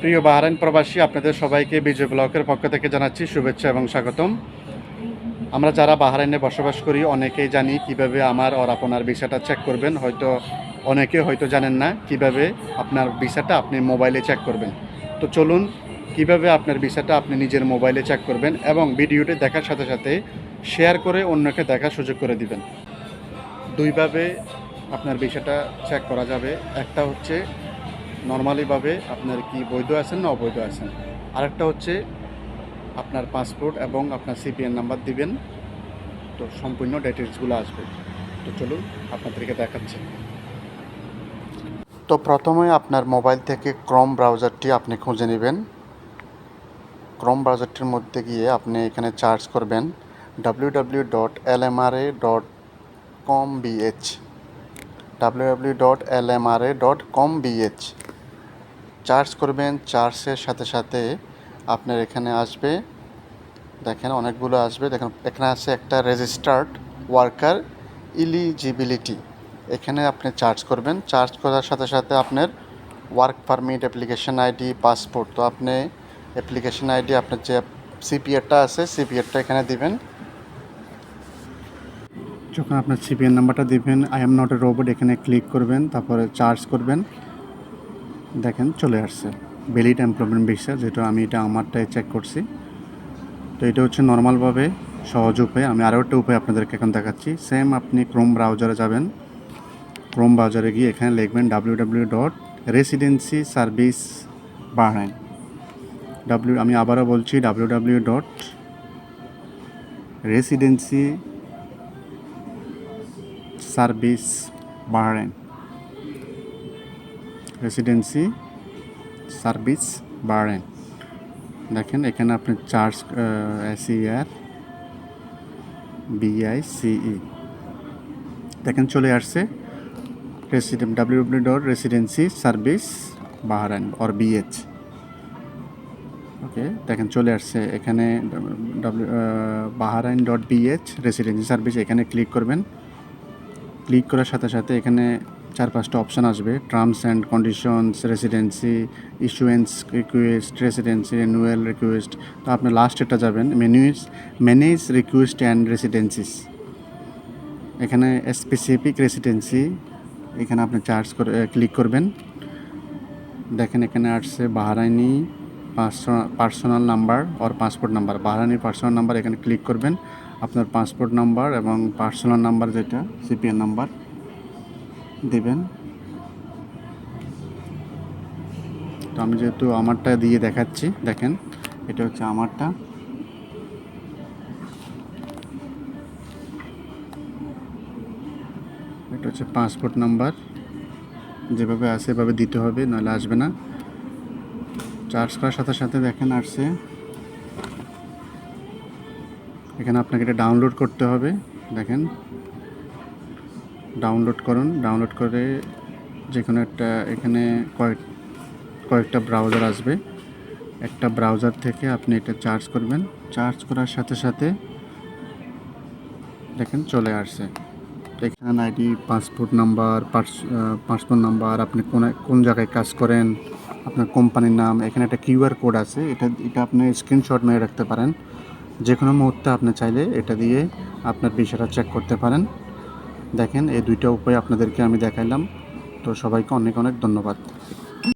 প্রিয় বাহারাইন প্রবাসী, আপনাদের সবাইকে বিজয় ব্লকের পক্ষ থেকে জানাচ্ছি শুভেচ্ছা এবং স্বাগতম। আমরা যারা বাহারাইনে বসবাস করি, অনেকেই জানি কীভাবে আমার ওর আপনার ভিসাটা চেক করবেন। হয়তো অনেকে হয়তো জানেন না কীভাবে আপনার ভিসাটা আপনি মোবাইলে চেক করবেন। তো চলুন, কীভাবে আপনার ভিসাটা আপনি নিজের মোবাইলে চেক করবেন এবং ভিডিওটি দেখার সাথে সাথে শেয়ার করে অন্যকে দেখার সুযোগ করে দিবেন। দুইভাবে আপনার ভিসাটা চেক করা যাবে। একটা হচ্ছে নর্মালিভাবে আপনার কি বৈধ আছেন না অবৈধ আছেন? আরেকটা হচ্ছে আপনার পাসপোর্ট এবং আপনার সিপিএন নাম্বার দিবেন, তো সম্পূর্ণ ডিটেলসগুলো আসবে। তো চলুন আপনাদেরকে দেখাচ্ছি। তো প্রথমে আপনার মোবাইল থেকে ক্রম ব্রাউজারটি আপনি খুঁজে নেবেন। ক্রম ব্রাউজারটির মধ্যে গিয়ে আপনি এখানে চার্জ করবেন W W dot L M R A dot com BH W W dot L M R A dot com BH charge করবেন, চার্জের সাথে সাথে আপনার এখানে আসবে। দেখেন অনেকগুলো আসবে। দেখেন এখানে আছে একটা রেজিস্টার্ড ওয়ার্কার ইলিজিবিলিটি এখানে আপনি চার্জ করবেন। চার্জ করার সাথে সাথে আপনার work permit application ID passport তো আপনি অ্যাপ্লিকেশন আইডি আপনার যে সিপিএরটা আছে সিপিএরটা এখানে দিবেন। যখন আপনার সিপিএন নাম্বারটা দিবেন I am not a robot এখানে ক্লিক করবেন, তারপরে চার্জ করবেন। দেখেন, চলে আসছে। ভ্যালিড এমপ্লয়মেন্ট ভিসা যেটা আমি এটা আমারটাই চেক করছি। তো এটা হচ্ছে নর্মালভাবে সহজ উপায়। আমি আরও একটা উপায় আপনাদেরকে এখন দেখাচ্ছি। সেম আপনি ক্রোম ব্রাউজারে যাবেন। ক্রোম ব্রাউজারে গিয়ে এখানে লিখবেন W W dot residency service Bahrain W আমি আবারও বলছি W W dot residency service Bahrain residency service Bahrain দেখেন, এখানে আপনি চার্জ এসিআর বিআইসিই দেখেন, চলে আসছে resident W W dot residency service Bahrain or BH okay দেখেন, চলে আসছে এখানে W Bahrain dot BH residency service এখানে ক্লিক করবেন। ক্লিক করার সাথে সাথে এখানে চার পাঁচটা অপশান আসবে। Terms and conditions residency issuance request residency renewal request তো আপনি লাস্ট এটা যাবেন মেনুইজ ম্যানেজ রিকোয়েস্ট অ্যান্ড রেসিডেন্সিস এখানে স্পেসিফিক রেসিডেন্সি এখানে আপনি চার্জ করে ক্লিক করবেন। দেখেন এখানে আসছে বাহারাইনি পার্সোনাল নাম্বার ওর passport number Bahraini personal number এখানে ক্লিক করবেন। আপনার পাসপোর্ট নাম্বার এবং পার্সোনাল নাম্বার যেটা সিপিএন নাম্বার দেবেন। তো আমি যেহেতু আমারটা দিয়ে দেখাচ্ছি, দেখেন, এটা হচ্ছে আমারটা। এটা হচ্ছে পাসপোর্ট নাম্বার। যেভাবে আসে এভাবে দিতে হবে, নাহলে আসবে না। চার্জ করার সাথে সাথে দেখেন আসছে। এখানে আপনাকে এটা ডাউনলোড করতে হবে, দেখেন। ডাউনলোড করুন। ডাউনলোড করে যে কোনো একটা এখানে কয়েক, কয়েকটা ব্রাউজার আসবে। একটা ব্রাউজার থেকে আপনি এটা চার্জ করবেন। চার্জ করার সাথে সাথে দেখেন চলে আসছে। এখানে ID, passport number passport number, আপনি কোন কোন জায়গায় কাজ করেন, আপনার কোম্পানির নাম, এখানে একটা কিউআর কোড আছে। এটা এটা আপনি স্ক্রিনশট মেরে রাখতে পারেন। যে কোনো মুহূর্তে আপনি চাইলে এটা দিয়ে আপনার বিষয়টা চেক করতে পারেন। দেখেন এই দুইটা উপায় আপনাদেরকে আমি দেখাইলাম। তো সবাইকে অনেক অনেক ধন্যবাদ।